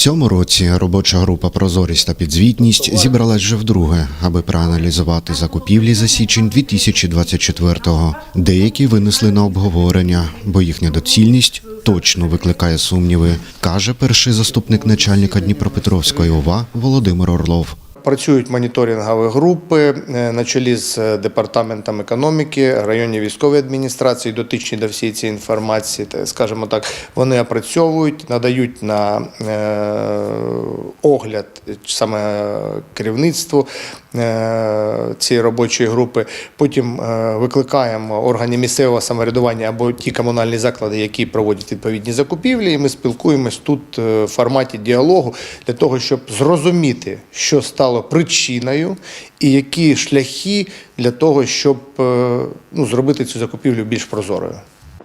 цьому році робоча група Прозорість та підзвітність зібралась вже вдруге, аби проаналізувати закупівлі за січень 2024-го. Деякі винесли на обговорення, бо їхня доцільність точно викликає сумніви, каже перший заступник начальника Дніпропетровської ОВА Володимир Орлов. Працюють моніторингові групи е, на чолі з е, департаментом економіки, районні військові адміністрації, дотичні до всієї цієї інформації. Скажімо так, вони опрацьовують, надають на е, огляд саме керівництву цієї робочої групи. Потім викликаємо органи місцевого самоврядування або ті комунальні заклади, які проводять відповідні закупівлі. І ми спілкуємось тут в форматі діалогу для того, щоб зрозуміти, що стало причиною, і які шляхи для того, щоб е, ну, зробити цю закупівлю більш прозорою.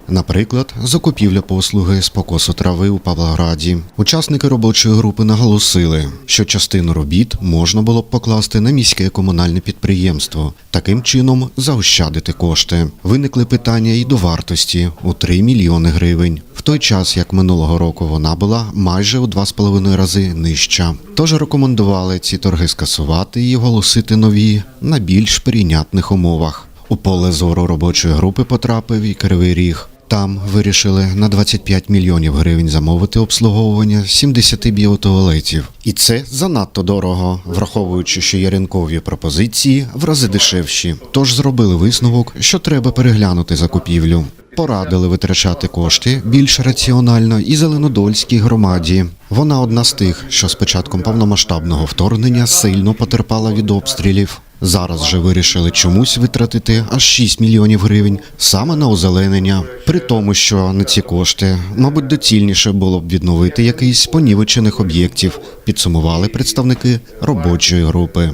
Наприклад, закупівля послуги з покосу трави у Павлограді. Учасники робочої групи наголосили, що частину робіт можна було б покласти на міське комунальне підприємство, таким чином заощадити кошти. Виникли питання і до вартості у 3 мільйони гривень, той час як минулого року вона була майже у 2,5 рази нижча. Тож рекомендували ці торги скасувати і оголосити нові на більш прийнятних умовах. У поле зору робочої групи потрапив і Кривий Ріг. Там вирішили на 25 мільйонів гривень замовити обслуговування 70 біотуалетів. І це занадто дорого, враховуючи, що є ринкові пропозиції в рази дешевші. Тож зробили висновок, що треба переглянути закупівлю. Порадили витрачати кошти більш раціонально і Зеленодольській громаді. Вона одна з тих, що з початком повномасштабного вторгнення сильно потерпала від обстрілів. Зараз же вирішили чомусь витратити аж 6 мільйонів гривень саме на озеленення. При тому, що на ці кошти, мабуть, доцільніше було б відновити якийсь понівечених об'єктів, підсумували представники робочої групи.